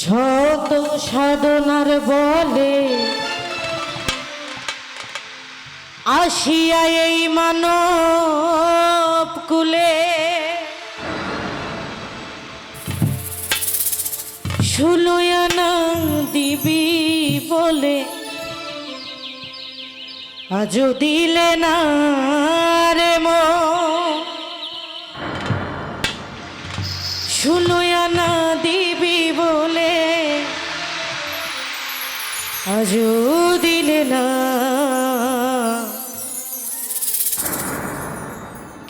শত সাধনার বলে আসিয়া এই মানব কুলে। দিবি বলে আজও দিলে না রে মো আজও দিলে না।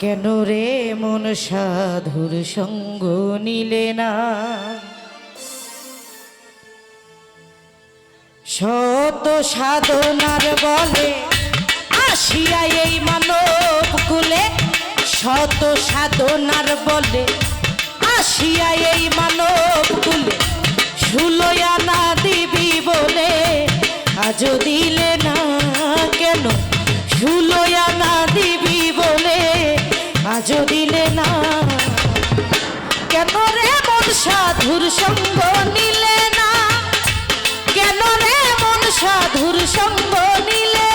কেন রে মন সাধুর সঙ্গ নিলে না? শত সাধনার বলে আসিয়া এই মানব কুলে। শত সাধনার বলে আসিয়া এই মানব কুলে। শুলয়া না দিবি বলে আজও দিলে না কেন? ঝুলোয়া না দিবি বলে আজও দিলে না। কেন রে মন সাধুর সঙ্গ নিলে না? কেন রে মন সাধুর সঙ্গ নিলে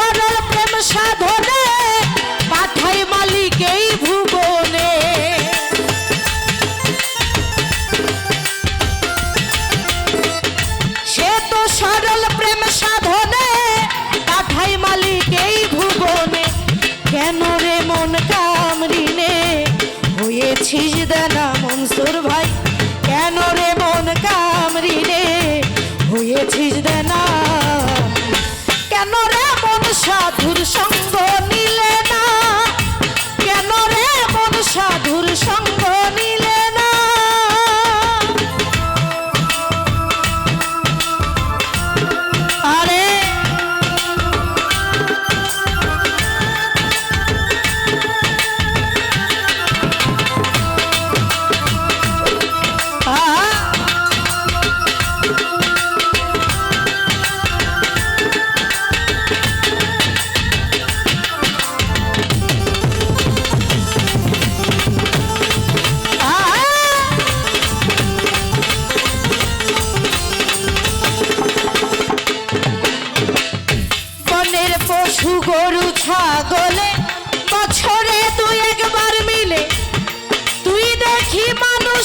সরল প্রেম সাধনে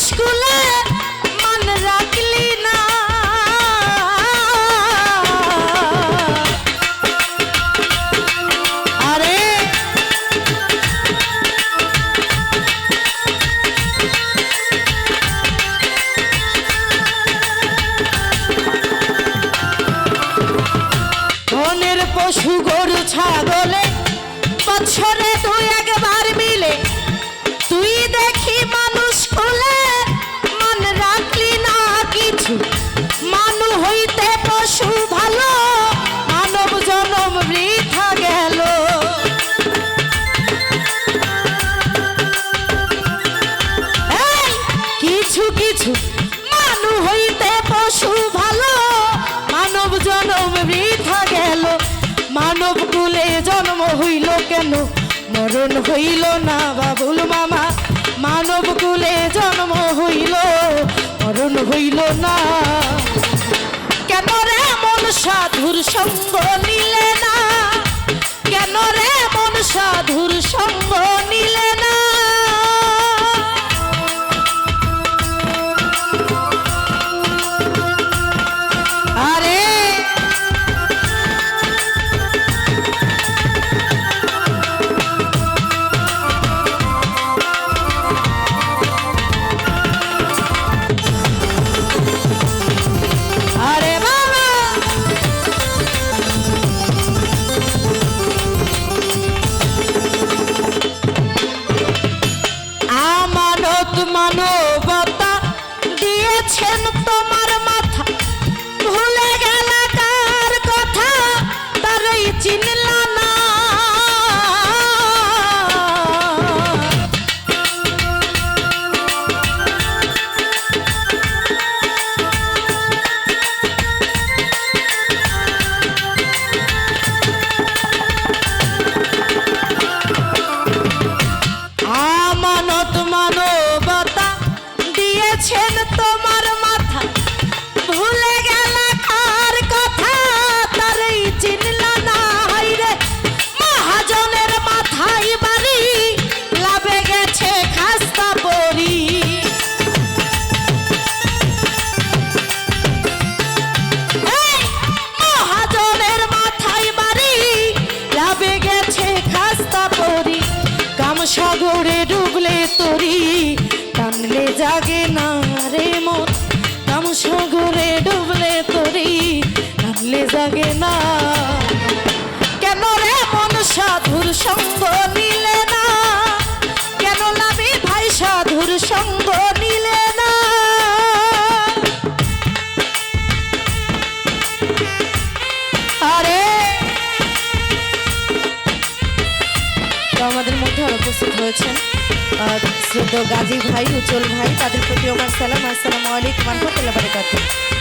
মানুষ মরণ হইল না বাবুল মামা। মানব কুলে জন্ম হইল, মরণ হইল না। কেন রে মন সাধুর সঙ্গ নিলে না? কেন রে মন সাধুর সঙ্গ দিয়েছেন তোমার মাথা। ভুলে গেল কার কথা তারই চিনল সাগরে ডুবলে তরি, টানলে জাগে না রে মন। কাম সাগরে ডুবলে তরি, টানলে জাগে না। কেন রে মন সাধুর সঙ্গ নিলে না? কেন লাভি ভাই সাধুর সঙ্গ উপস্থিত হয়েছেন গাজী ভাই উজ্জ্বল ভাই তাদের প্রতি আমার সালাম। আসসালামু আলাইকুম রহমতুল্লাহ বারাকাতুহু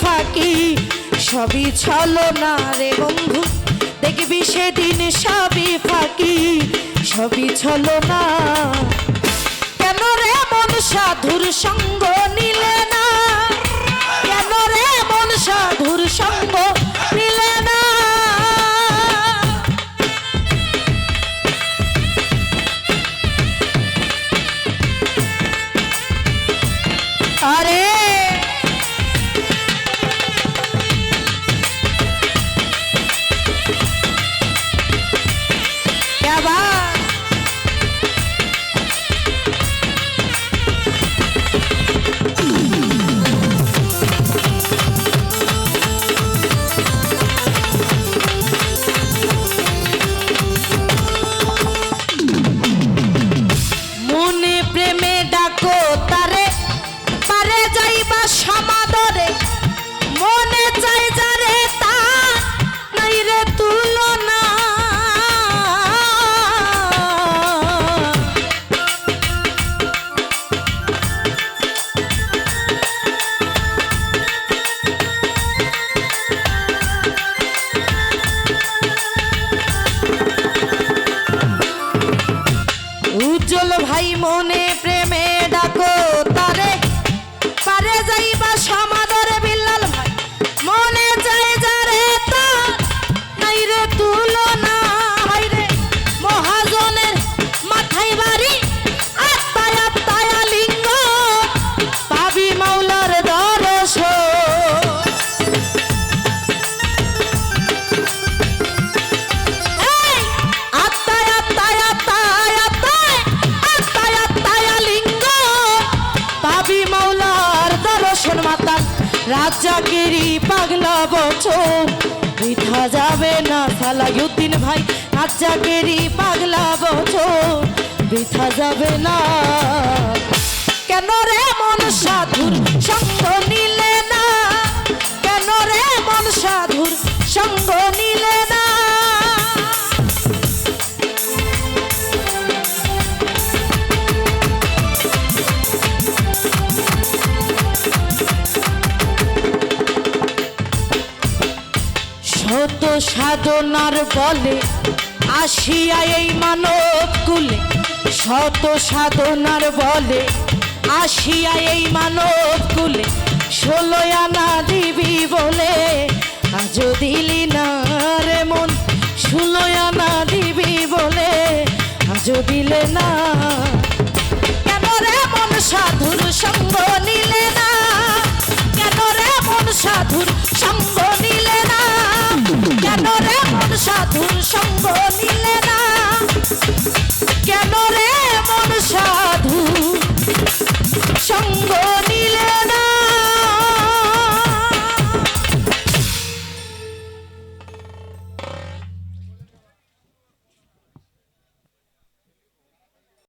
ফাঁকি, সবই ছলো না রে বন্ধু। দেখবি সেদিন সবই ফাঁকি, সবই ছলো না কেন রে মন সাধুর সঙ্গ নিলে না? কেন রে মন সাধুর সঙ্গ রাজাগিরি পাগলা বছর। বৃথা যাবে না সালাউদ্দিন ভাই, রাজাগিরি পাগলা বছর। বৃথা যাবে না। কেন রে মন সাধুর সাধনার বলে, আসিয়া এই মানব কুলে শত সাধনার বলে, আসিয়া এই মানব কুলে ষোলো আনা দিবি বলে, আজ দিলি না রে মন ষোলো আনা দিবি বলে, আজ দিলে না। কেন রে মন সাধুর সঙ্গ নিলে না? কেন রে মন সাধুর সঙ্গ me let